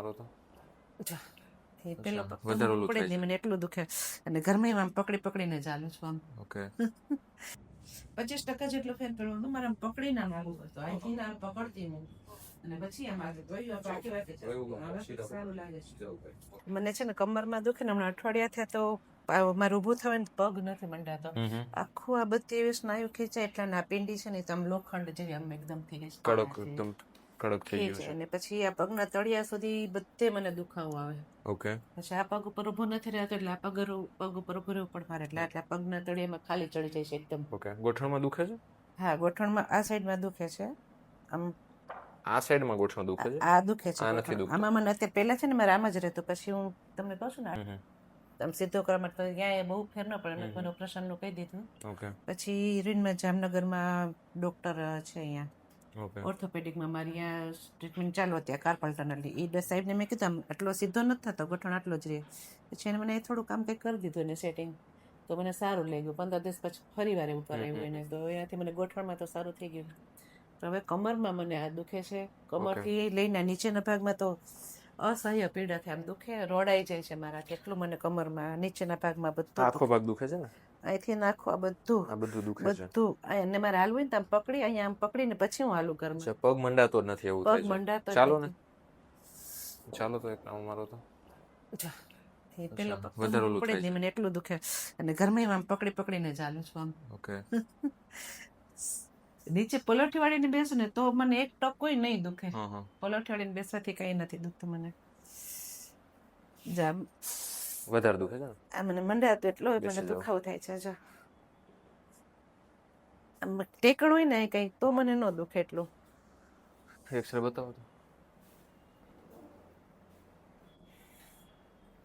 મારો તો. એ પેલો વધારે ઓલું થાય નહીં, મને એટલું દુખે. અને ઘરમાં આમ પકડી પકડીને ચાલું છું આમ. ઓકે. પચીસ ટકા જેટલો ફેર પડ્યો હતો મારે આમ પકડીને આમ આગળ વધતો અહીંથી આમ પકડતી નહીં. અને પછી આમ આગળ વાતે ચાલતું. હવે સારું લાગે છે. મને છે ને કમરમાં દુખે ને હમણાં અઠવાડિયા થયા તો મારું ઊભું થવાય ને પગ નથી મંડાતો. આખું આ બધી એવી સ્નાયુ ખેંચાય એટલે ના પિંડી છે ને તો લોખંડ જેવી આમ એકદમ થઈ ગઈ કડક એકદમ. કડક થઈ ગયું છે. અને પછી આ પગના તળિયા સુધી બધે મને દુખાવો આવે. ઓકે. પછી આ પગ ઉપર ઊભો નથી રહેતો એટલે આ પગ પગ ઉપર ઊભું રહેવું પણ મારે એટલે એટલે પગના તળિયામાં ખાલી ચડી જાય છે એકદમ. ઓકે. ગોઠણમાં દુખે છે? હા ગોઠણમાં આ સાઈડમાં દુખે છે. આમ આ સાઈડમાં ગોઠણ દુખે છે? આ દુખે છે આ નથી દુખતું. આમાં મને અત્યારે પહેલા છે ને મારે આમ જ રહેતું. પછી હું તમને કહું છું ને. આમ સીધો કરવા માટે ત્યાં બહુ ફેર ન પડે મેં મને ઓપરેશનનું કહી દીધું. ઓકે. પછી રીનમાં જામનગરમાં ડોક્ટર છે અહીંયા. ઓર્થોપેડિકમાં મારી ટ્રીટમેન્ટ ચાલુ હતી આ કાર્પલ ટનલની એ ડસ સાહેબને મેં કીધું એટલો આટલો સીધો નથી થતો ગોઠણ આટલો જ રહે. પછી એને મને થોડું કામ કંઈક કરી દીધું એને સેટિંગ તો મને સારું લાગ્યું. પંદર દિવસ પછી ફરી વાર એવું કરાવ્યું એને. તો એનાથી મને ગોઠણમાં તો સારું થઈ ગયું. તો હવે કમરમાં મને આ દુખે છે. કમરથી લઈને નીચેના ભાગમાં તો અસહ્ય પીડા થાય. આમ દુખે રોડાઈ જાય છે મારા કેટલું મને કમરમાં નીચેના ભાગમાં બધું આખો ભાગ દુખે છે ને? અહીંથી નાખો આ બધું. આ બધું દુખે છે. બધું. અને મારે હાલવું ને તમે પકડી અહીંયા આમ પકડીને પછી હું હાલું કરું અચ્છા, પગ મંડાતો નથી એવું પગ મંડાતો ચાલો ને. ચાલો તો એક રાઉન્ડ મારો તો. પેલો મને એટલું દુખે. અને ઘરમાં આમ પકડી પકડીને ચાલું છું આમ. ઓકે. નીચે પલોઠી વાળીને બેસું ને તો મને એક ટકોય નહીં દુખે. પલોઠી વાળીને બેસવાથી કઈ નથી દુખતું મને. જા વધારે દુખે છે ને? આ મને મંડાતું એટલો મને દુખાવો થાય છે જો. આમ ટેકણ હોય ને કઈ તો મને ન દુખે એટલું. એક્સરે બતાવો તો.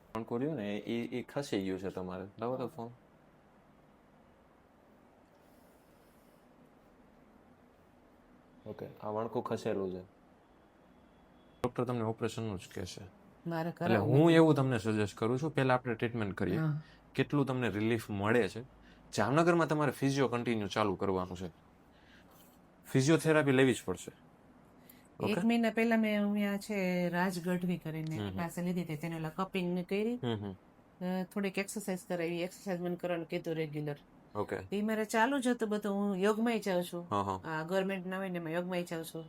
ફોન કર્યો ને એ એ ખસી ગયું છે તમારે. લાવો તો ફોન. ઓકે આ વણકું ખસેલું છે. ડોક્ટર તમને ઓપરેશનનું જ કહેશે. મારે એટલે હું એવું તમને સજેસ્ટ કરું છું પહેલા આપણે ટ્રીટમેન્ટ કરીએ. કેટલું તમને રિલીફ મળે છે? જામનગરમાં તમારે ફિઝિયો કન્ટિન્યુ ચાલુ કરવાનું છે. ફિઝિયોથેરાપી લેવી જ પડશે. એક મહિના પહેલા મેં અહીંયા છે રાજ ગઢવી કરીને પાસે લીધી હતી તેને કપિંગ ને કરી. થોડીક એક્સરસાઇઝ કરાવી. એક્સરસાઇઝ મને કરવાનું કીધું રેગ્યુલર ઓકે એ મારે ચાલુ જ હતું બધું. હું યોગમાં જાઉં છું. ગવર્મેન્ટ ના હોય ને યોગમાં જાઉં છું.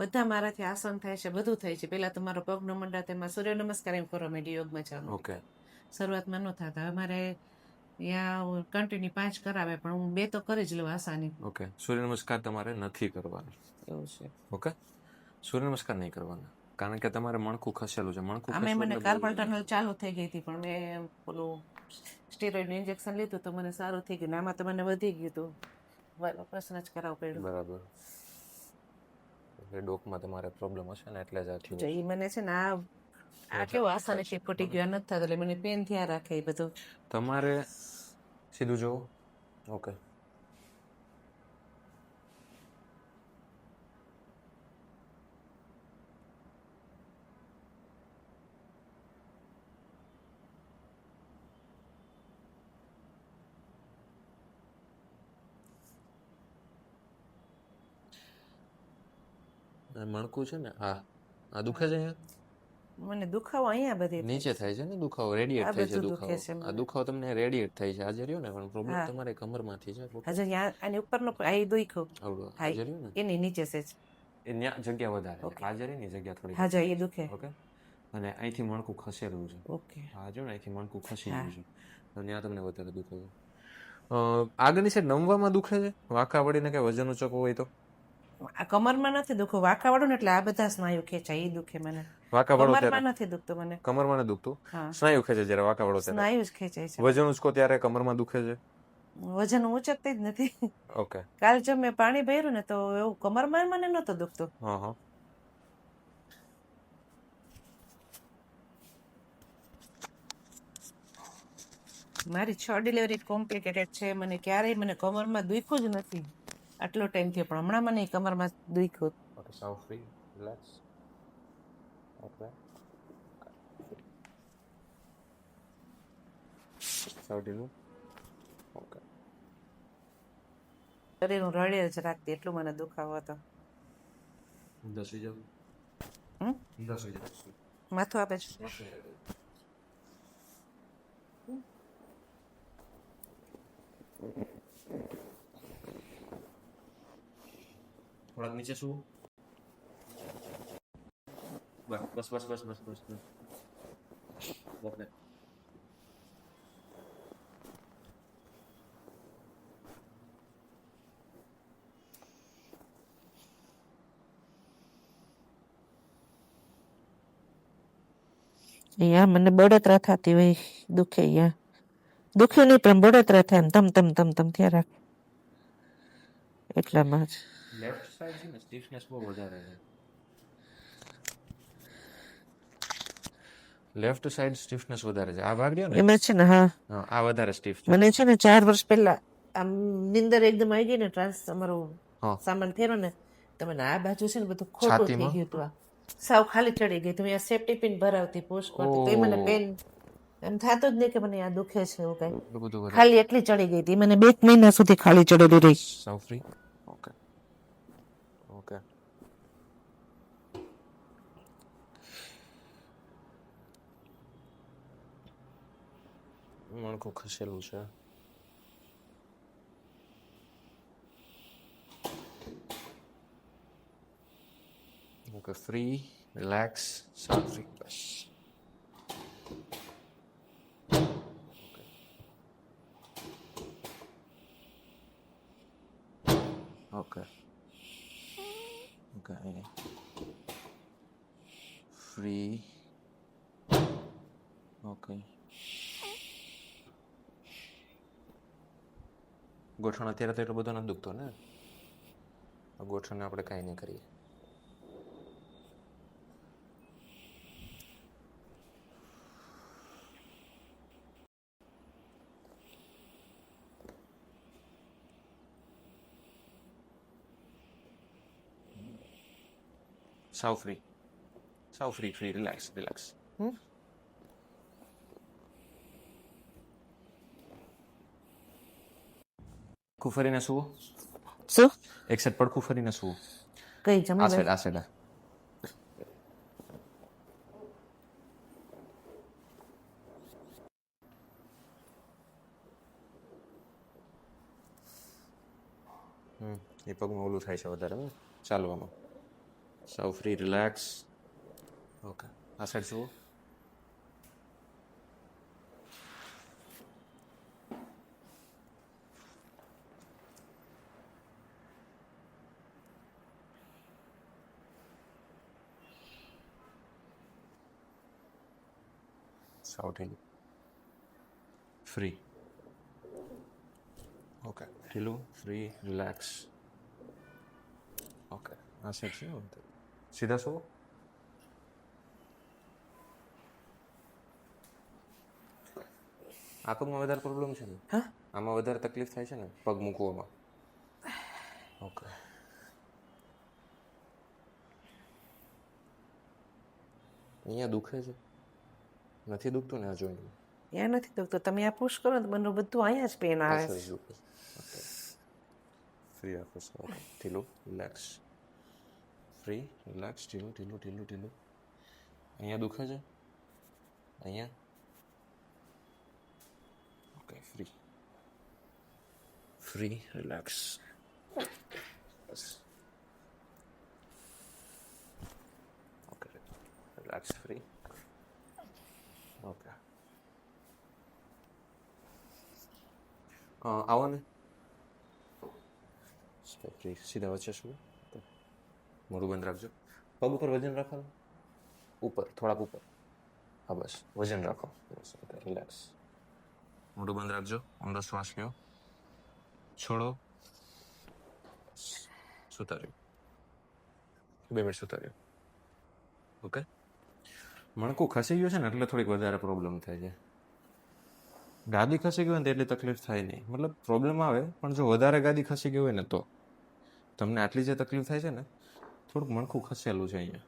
બધા મારાથી આસન થાય છે બધું થાય છે. પહેલા તમારો પગ ન મંડા તેમાં સૂર્ય નમસ્કાર એમ કરવા મેં યોગમાં ચાલુ ઓકે. શરૂઆતમાં ન થતા. હવે મારે ત્યાં કન્ટિન્યુ પાંચ કરાવે પણ હું બે તો કરી જ લઉં આસાની. ઓકે. સૂર્ય નમસ્કાર તમારે નથી કરવાનો. એવું છે. ઓકે. સૂર્ય નમસ્કાર નહીં કરવાના. કારણ કે તમારે મણકું ખસેલું છે. મણકું અમે મને કાર્પલ ટનલ ચાલુ થઈ ગઈ હતી પણ મેં પેલું સ્ટેરોઇડ ઇન્જેક્શન લીધું તો મને સારું થઈ ગયું ને આમાં તો મને વધી ગયું હતું. પ્રશ્ન જ કરાવવું પડ્યું. બરાબર. એટલે ડોકમાં તમારે પ્રોબ્લેમ હશે ને એટલે જ આ થયું એ મને છે ને આ આ કેવો આસાનીથી ફૂટી ગયો નથી થતો એટલે મને પેન થયા રાખે એ બધું. તમારે સીધું જોવો. ઓકે મણકું છે ને? આ આ દુખે છે અહીંયા? મને દુખાવો અહીંયા બધી નીચે થાય છે ને દુખાવો? રેડિયેટ થાય છે દુખાવો. આ દુખાવો તમને રેડિયેટ થાય છે. આજે રહ્યો ને? પણ પ્રોબ્લેમ હા. તમારે કમરમાંથી છે હજુ ત્યાં આની ઉપરનો આ દુખો આવડો. હા આજે રહ્યો ને? એની નીચે છે. એ ન્યા જગ્યા વધારે. હાજરી ની જગ્યા થોડી હાજર એ દુખે. ઓકે? અને અહીંથી મણકું ખસેલું છે. ઓકે. હા જો ને અહીંથી મણકું ખસી ગયું છે. અને ત્યાં તમને વધારે દુખાવો. આગળની સાઈડ નમવામાં દુખે છે? વાંકા વળીને કે વજન ઉચકવું હોય તો? આ કમરમાં નથી દુખો વાંકા વાળું ને એટલે આ બધા સ્નાયુ ખેંચાય. એ દુખે મને. વાંકા વળો કમરમાં નથી દુખતું મને. કમરમાં નથી દુખતું? સ્નાયુ ખેંચે જ્યારે વાંકા વાળો સ્નાયુ જ ખેંચાય છે. વજન ઉચકો ત્યારે કમરમાં દુખે છે? વજન ઉચકતી જ નથી. ઓકે. કાલ જો મેં પાણી ભર્યું ને તો એવું કમરમાં મને નતો દુખતું. હા હા. મારી છ ડિલિવરી કોમ્પ્લિકેટેડ છે. મને ક્યારેય મને કમરમાં દુખ્યું જ નથી. આટલો ટાઈમ થયો પણ હમણાં મને કમરમાં દુખ્યું ઓકે સાવ ફ્રી રિલેક્સ ઓકે સાવ ઢીલું ઓકે શરીર હું રડે જ રાખતી એટલું મને દુખાવો હતો. દસી જાવ? હમ? દસી જાવ. માથું આપે છે. થોડાક નીચે શું બસ બસ બસ બસ બસ બસ અહીંયા મને બળતરા થતી હોય, દુખે અહીંયા. દુખ્યું નહીં, પણ બળતરા થાય તમ તમ તમ તમ ત્યાં રાખ. એટલામાં જ. લેફ્ટ સાઈડ છે ને સ્ટીફનેસ બહુ વધારે છે લેફ્ટ સાઈડ સ્ટીફનેસ વધારે છે આ ભાગ રહ્યો ને એમાં છે ને હા આ વધારે સ્ટીફ છે મને છે ને ચાર વર્ષ પહેલા આમ નિંદર એકદમ આવી ગઈ ને ટ્રાન્સ અમારું સામાન થયો ને તમે આ બાજુ છે ને બધું ખોટું થઈ ગયું હતું સાવ ખાલી ચડી ગઈ તમે આ સેફ્ટી પિન ભરાવતી પોસ્ટ કરતી તો મને પેન એમ થતું જ નહીં કે મને આ દુખે છે એવું કઈ ખાલી એટલી ચડી ગઈ હતી મને બે મહિના સુધી ખાલી ચડેલી રહી સાવ ફ્રી ઓકે ઓકે મણકું ખસેલું છે ઓકે ફ્રી રિલેક્સ સાવ ફ્રી બસ ઓકે ઓકે ફ્રી ઓકે ગોઠણ અત્યારે તો એટલો બધો નથી દુખતો ને. આ ગોઠણને આપણે કાંઈ નહીં કરીએ. સાવ ફ્રી સાવ ફ્રી ફ્રી રિલેક્સ રિલેક્સ હમ? પડખું ફરીને સુવો શું એક સાઈડ પડખું ફરીને સુવો કઈ આ જમા સાઈડ આ સાઈડ હમ એ પગમાં ઓલું થાય છે વધારે ચાલવામાં સૌ ફ્રી રિલેક્સ ઓકે આ સાઈડ જુઓ ઢીલું ફ્રી ઓકે ઢીલું ફ્રી રિલેક્સ ઓકે આ સેટ છે સીધા શું? આ વધારે પ્રોબ્લેમ છે ને? હા? આમાં વધારે તકલીફ થાય છે ને? પગ મૂકવામાં. ઓકે અહીંયા દુખે છે? નથી દુખતું ને આ જોઈન્ટ ત્યાં નથી દુખતું. તમે આ પુશ કરો તો મને બધું અહીંયા જ પેન આવે છે. ફ્રી આપો છો ઢીલું. રિલેક્સ ફ્રી રિલેક્સ ઢીલું ઢીલું ઢીલું ઢીલું. અહીંયા દુખે છે? અહીંયા? ઓકે ફ્રી ફ્રી રિલેક્સ બસ ઓકે રિલેક્સ ફ્રી ઓકે આવો ને ફ્રી સીધા વચ્ચે શું મોઢું બંધ રાખજો પગ ઉપર વજન રાખવાનું ઉપર થોડાક ઉપર હા બસ વજન રાખો બસ ઓકે રિલેક્સ મોઢું બંધ રાખજો ઊંડો શ્વાસ લ્યો છોડો સુતાર્યું બે મિનિટ સુતાર્યું ઓકે મણકું ખસી ગયું છે ને એટલે થોડીક વધારે પ્રોબ્લેમ થાય છે ગાદી ખસી ગઈ હોય ને એટલી તકલીફ થાય નહીં. મતલબ પ્રોબ્લેમ આવે પણ જો વધારે ગાદી ખસી ગઈ હોય ને તો તમને આટલી જે તકલીફ થાય છે ને થોડુંક મણખું ખસેલું છે અહીંયા.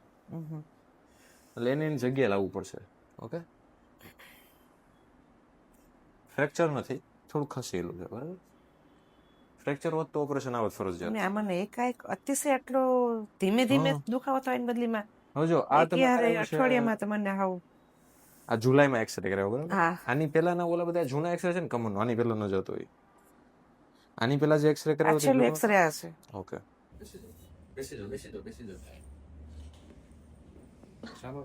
એટલે એને એની જગ્યાએ લાવવું પડશે. ઓકે? ફ્રેક્ચર નથી થોડું ખસેલું છે બરાબર? ફ્રેક્ચર હોત તો ઓપરેશન આવત ફરજિયાત. અને આ મને એકાએક અતિશય આટલો ધીમે ધીમે. દુખાવો થાય એની બદલીમાં. હવે જો આ તમે અઠવાડિયામાં તમને મને હાવ આ જુલાઈમાં એક્સરે કર્યો બરાબર? આની પહેલાના ઓલા બધા જૂના એક્સરે છે ને કમન આની પહેલા ન જતો હોય. આની પહેલા જે એક્સરે કર્યો છે એક્સરે આ છે ઓકે બેસી જાઓ બેસી જાઓ બેસી જાઓ. ચાલો.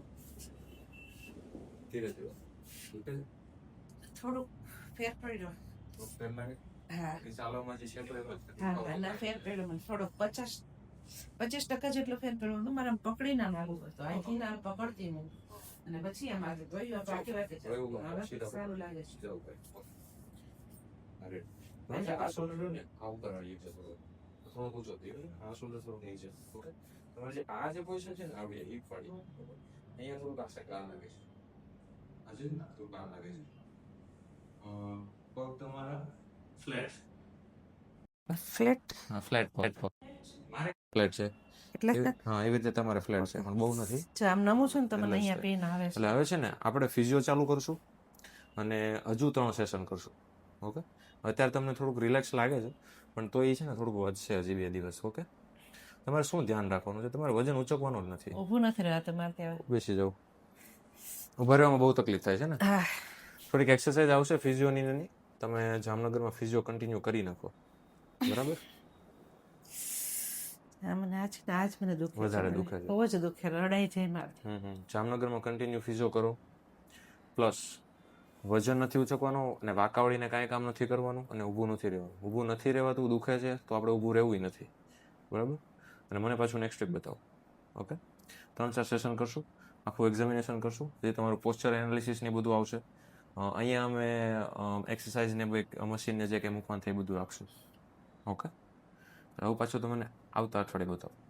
ધીરે ધીરે. થોડું ફેર પડ્યો હા. ચાલોમાં જે છે હા એના ફેર પડ્યો મને થોડોક પચાસ પચીસ ટકા જેટલો ફેર પડ્યો હતું મારા પકડી ના લાગુ હતો અહીંથી ના પકડતી નહીં અને પછી આમાં તો જોયું બાકી વાગે હવે સારું લાગે છે. આ સોલર ને. આવું કરાવીએ છે થોડો. થયો આ સોલર થોડું છે. ઓકે. તમારે જે આ જે પોઝિશન છે ને આવડી હિપ વાળી અહીંયા થોડું પાસે કામ લાગે છે. આજે થોડું કામ લાગે છે. અ, પગ તમારા ફ્લેટ ફ્લેટ હા ફ્લેટ ફ્લેટ મારે ફ્લેટ છે. એટલે હા એવી રીતે તમારે ફ્લેટ છે પણ બહુ નથી. આમ નમું છું ને તમને અહીંયા પેન આવે છે. એટલે હવે છે ને આપણે ફિઝિયો ચાલુ કરશું અને હજુ ત્રણ સેશન કરશું. ઓકે? અત્યારે તમને થોડુંક રિલેક્સ લાગે છે પણ તો એ છે ને થોડુંક વધશે હજી બે દિવસ ઓકે? તમારે શું ધ્યાન રાખવાનું છે? તમારે વજન ઉચકવાનું જ નથી. ઊભું નથી રહેવાતું તમારે ત્યાં બેસી જાવ ઊભા રહેવામાં બહુ તકલીફ થાય છે ને? થોડીક એક્સરસાઇઝ આવશે ફિઝિયોની નહીં તમે જામનગરમાં ફિઝિયો કન્ટિન્યુ કરી નાખો. બરાબર? મને આજ આજ મને દુખે વધારે. દુખે છે. બહુ જ દુખે રડાઈ જાય મારે જામનગરમાં કન્ટિન્યુ ફિઝો કરો. પ્લસ વજન નથી ઉચકવાનું અને વાકાવળીને કાંઈ કામ નથી કરવાનું અને ઊભું નથી રહેવાનું. ઊભું નથી રહેવાતું દુખે છે તો આપણે ઊભું રહેવું નથી. બરાબર? અને મને પાછું નેક્સ્ટ વીક બતાવો. ઓકે ત્રણ ચાર સેશન કરશું. આખું એક્ઝામિનેશન કરશું. જે તમારું પોસ્ચર એનાલિસિસ ને બધું આવશે. અહીંયા અમે એક્સરસાઇઝ ને મશીનને જે કંઈ મૂકવાનું થાય એ બધું રાખશું ઓકે આવું પાછું તમને આવતા અઠવાડિયે બતાવો